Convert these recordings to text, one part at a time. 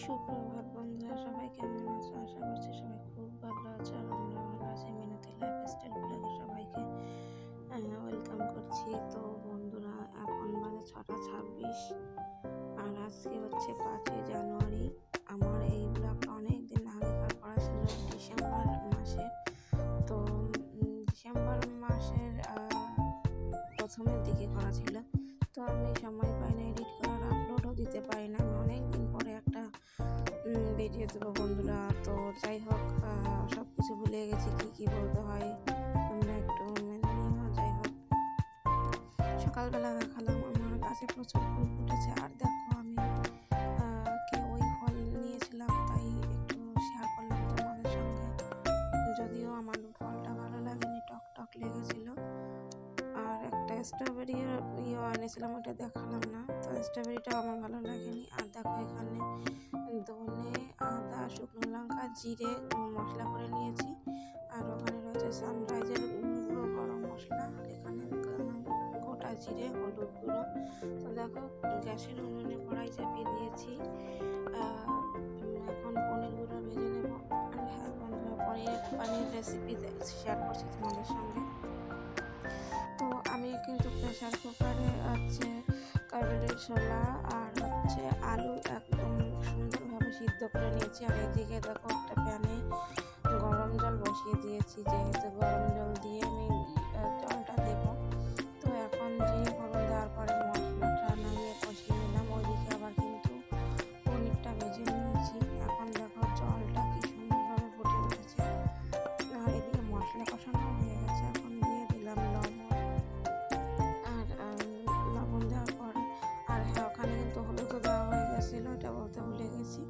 সুপ্রভাত বন্ধুরা, সবাই কেমন আছো? আশা করছি সবাই খুব ভালো আছে। আর আমরা ভালো আছি। মিনতি লাইফস্টাইল ব্লগে সবাইকে ওয়েলকাম করছি। তো বন্ধুরা, এখন বাজে ছটা ছাব্বিশ, আর আজকে হচ্ছে পাঁচই জানুয়ারি। আমার এই ব্লগটা অনেক দিন আগেকার করা ছিল ডিসেম্বর মাসে। তো ডিসেম্বর মাসের প্রথমের দিকে করা ছিল। তো আমি সময় পাই না এডিট করার আপলোডও দিতে পারি না। ভিডিও দেবো বন্ধুরা। তো যাই হোক সব কিছু ভুলে গেছি, কি কি বলতে হয় তোমরা একটু মেনে যাই হোক। সকালবেলা দেখালাম, আমার গাছে প্রচুর ফুল ফুটেছে। আর দেখো আমি কে ওই ফল নিয়েছিলাম, তাই একটু শেয়ার করলাম তোমাদের সঙ্গে। যদিও আমার ফলটা ভালো লাগেনি, টক টক লেগেছিল। আর একটা স্ট্রবেরি ইয়ে এনেছিলাম, ওটা দেখালাম না। তো স্ট্রবেরিটাও আমার ভালো লাগেনি। আর দেখো এখানে লঙ্কা জিরে মশলা করে নিয়েছি। আর ওখানে রয়েছে সানরাইজের গুঁড়ো, গরম মশলা। এখানে গোটা জিরে, হলুদ গুঁড়ো। তো দেখো, গ্যাসের উনুনে কড়াই চাপিয়ে দিয়েছি। এখন পনির গুঁড়ো ভেজে নেব। আর হ্যাঁ পনির পানির রেসিপি শেয়ার করছি তোমাদের সঙ্গে। তো আমি কিন্তু প্রেশার কুকারে হচ্ছে কাবুলির ছোলা আর হচ্ছে আলু সুন্দরভাবে সিদ্ধ করে নিয়েছি। আর এদিকে দেখো একটা প্যানে গরম জল বসিয়ে দিয়েছি যেহেতু গরম গেছি।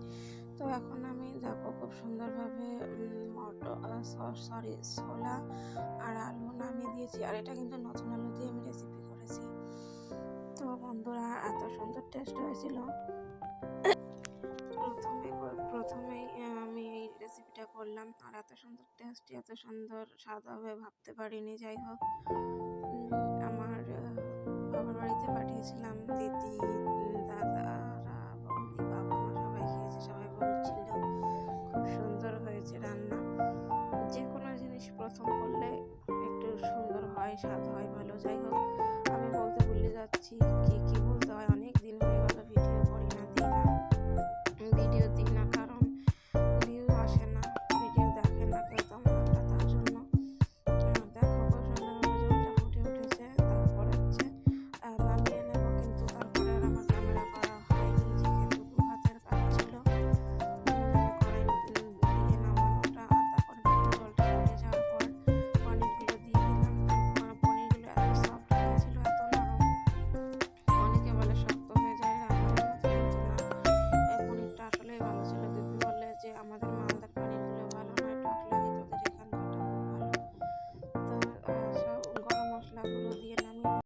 তো এখন আমি দেখো খুব সুন্দরভাবে মটর সরি, ছোলা আর আলু নামিয়ে দিয়েছি। আর এটা কিন্তু নতুন আলু দিয়ে আমি রেসিপি করেছি। তো বন্ধুরা, এত সুন্দর টেস্ট হয়েছিল। প্রথমে প্রথমেই আমি এই রেসিপিটা করলাম। আর এত সুন্দর টেস্ট এত সুন্দর স্বাদ হবে, ভাবতে পারিনি। যাই হোক আমার বাবার বাড়িতে পাঠিয়েছিলাম। স্বাদ হয় ভালো। যাই হোক আমি বলতে ভুলে যাচ্ছি।